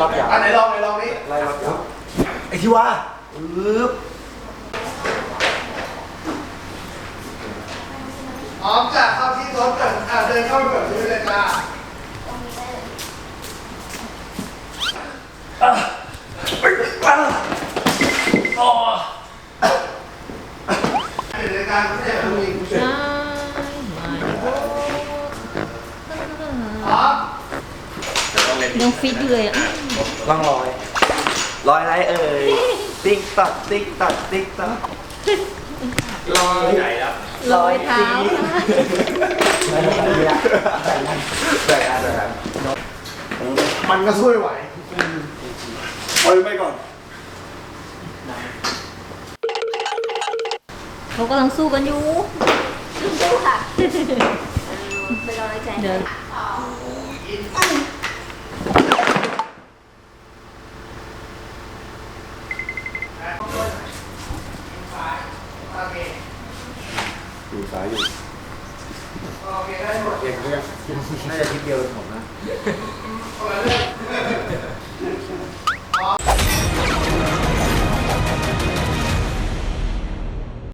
ล็อกยาวอันไหนลองไหนลองนี่ไล่ล็อกยาวไอ้ที่ว่าปึ๊บพร้อมจะเข้าที่รถก่อนอะเดินเข้าไปแบบนี้เลยจ้าเดี๋ยวในการไม่ได้ดูอีกพร้อม ยังฟิตอยู่เลยอะล่องลอยลอยอะไรเอ่ย ติ๊กตักติ๊กตักติ๊กตักลอยใหญ่แล้วลอยเท้านะแต่อันนั้นมันก็ช่วยไหวปล่อยไปก่อนเขากำลังสู้กันอยู่สู้ค่ะไปรอในใจเดิน อเคอยู่ซ้ายอยู่โอเคได้หมดเองเรื่องน่าจะทิศเดียวกับผมนะคนละเรื่อง